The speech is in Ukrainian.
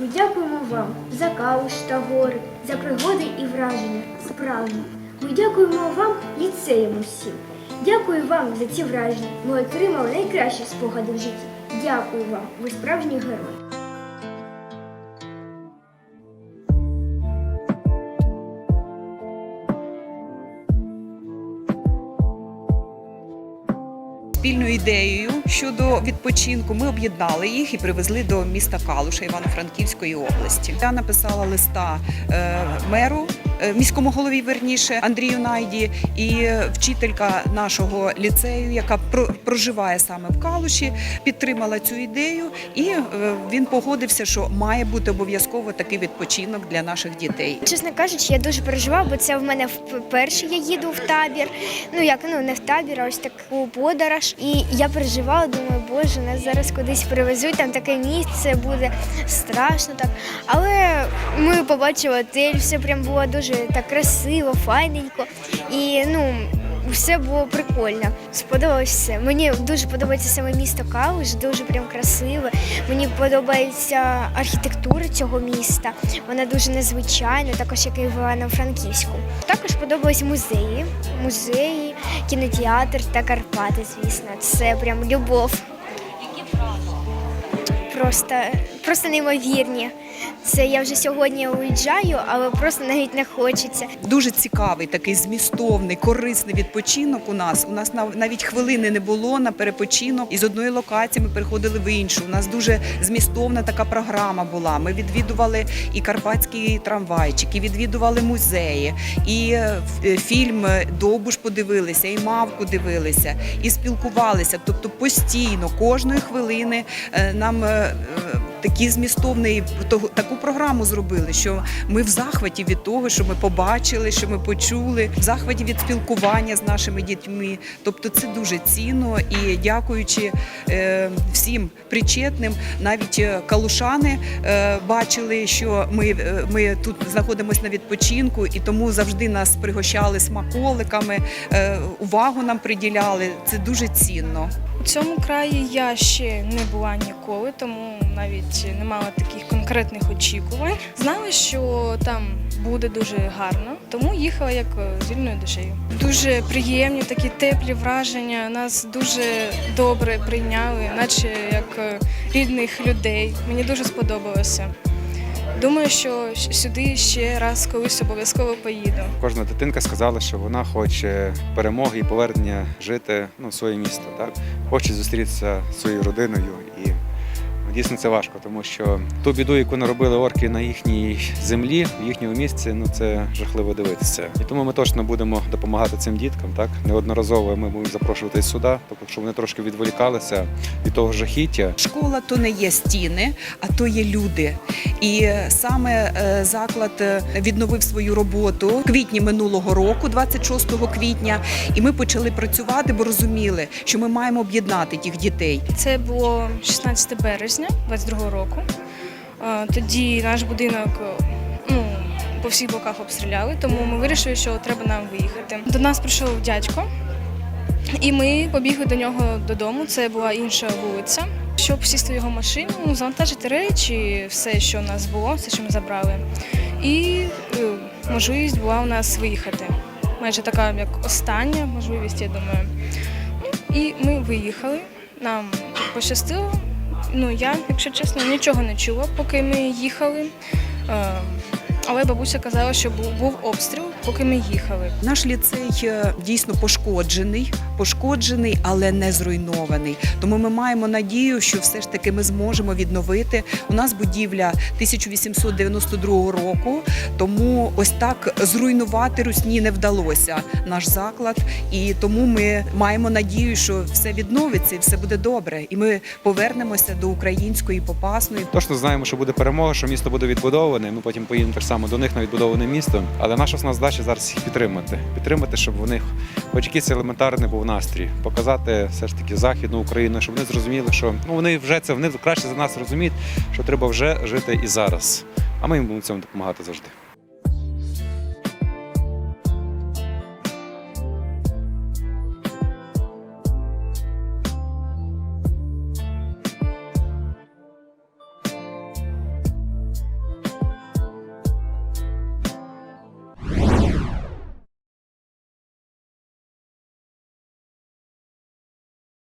Ми дякуємо вам за кауш та гори, за пригоди і враження справжні. Ми дякуємо вам, ліцеям усім. Дякую вам за ці враження. Ми отримали найкращі спогади в житті. Дякую вам, ви справжній герой. Спільною ідеєю щодо відпочинку ми об'єднали їх і привезли до міста Калуша Івано-Франківської області. Я написала листа е, меру. Е, Міському голові верніше Андрію Найді і вчителька нашого ліцею, яка про- проживає саме в Калуші, підтримала цю ідею, і е, він погодився, що має бути обов'язково такий відпочинок для наших дітей. Чесно кажучи, я дуже переживав, бо це в мене вперше я їду в табір. Ну як ну не в табір, а ось таку подорож. І я переживала, думаю, боже, нас зараз кудись привезуть, там таке місце буде страшно так. Але ми побачили отель, все прям було дуже так красиво, файненько. І ну. Все було прикольно, сподобалось все. Мені дуже подобається саме місто Калуш, дуже прям красиве. Мені подобається архітектура цього міста. Вона дуже незвичайна, також як і в Івано-Франківську. Також подобались музеї, музеї, кінотеатр та Карпати, звісно. Це прям любов. Просто, просто неймовірні. Це я вже сьогодні уїжджаю, але просто навіть не хочеться. Дуже цікавий, такий змістовний, корисний відпочинок у нас. У нас навіть хвилини не було на перепочинок. Із одної локації ми переходили в іншу. У нас дуже змістовна така програма була. Ми відвідували і карпатський трамвайчик, і відвідували музеї, і е, е, фільм Довбуш подивилися, і мавку дивилися, і спілкувалися. Тобто постійно, кожної хвилини е, нам. Е, змістовний таку програму зробили, що ми в захваті від того, що ми побачили, що ми почули, в захваті від спілкування з нашими дітьми. Тобто це дуже цінно і дякуючи е, всім причетним, навіть е, калушани е, бачили, що ми, ми тут знаходимося на відпочинку, і тому завжди нас пригощали смаколиками, увагу нам приділяли. Це дуже цінно. Цьому краї я ще не була ніколи, тому навіть не мала таких конкретних очікувань. Знала, що там буде дуже гарно, тому їхала як е, з вільною душею. Дуже приємні, такі теплі враження. Нас дуже добре прийняли, наче як е, рідних людей. Мені дуже сподобалося. Думаю, що сюди ще раз колись обов'язково поїду. Кожна дитинка сказала, що вона хоче перемоги і повернення жити ну, в своє місто. Так? Хоче зустрітися зі своєю родиною. І дійсно це важко, тому що ту біду, яку наробили орки на їхній землі, в їхньому місці, ну це жахливо дивитися. І тому ми точно будемо допомагати цим діткам. Так? Неодноразово ми будемо запрошувати сюди, тобто, щоб вони трошки відволікалися від того жахіття. Школа то не є стіни, а то є люди. І саме е, заклад е, відновив свою роботу в квітні минулого року, 26 квітня, і ми почали працювати, бо розуміли, що ми маємо об'єднати тих дітей. Це було 16 березня 22 року. Е, Тоді наш будинок ну, по всіх боках обстріляли, тому ми вирішили, що треба нам виїхати. До нас прийшов дядько, і ми побігли до нього додому. Це була інша вулиця. Щоб сісти в його машину, ну, завантажити речі, все, що у нас було, все, що ми забрали. І е, можливість була у нас виїхати. Майже така, як остання можливість, я думаю. Ну, І ми виїхали. Нам пощастило. Ну, я, якщо чесно, нічого не чула, поки ми їхали. Але бабуся казала, що був, був обстріл, поки ми їхали. Наш ліцей е, дійсно пошкоджений, пошкоджений, але не зруйнований. Тому ми маємо надію, що все ж таки ми зможемо відновити. У нас будівля 1892 року, тому ось так зруйнувати русні не вдалося наш заклад. І тому ми маємо надію, що все відновиться і все буде добре. І ми повернемося до української попасної. Точно знаємо, що буде перемога, що місто буде відбудоване. Ми потім поїдемо так само до них на відбудоване місто. Але наша основна задача зараз їх підтримати. Підтримати, щоб в них хоч якийсь елементарний був настрій, показати все ж таки західну Україну, щоб вони зрозуміли, що ну вони вже це вони краще за нас розуміють, що треба вже жити і зараз. А ми їм будемо цьому допомагати завжди.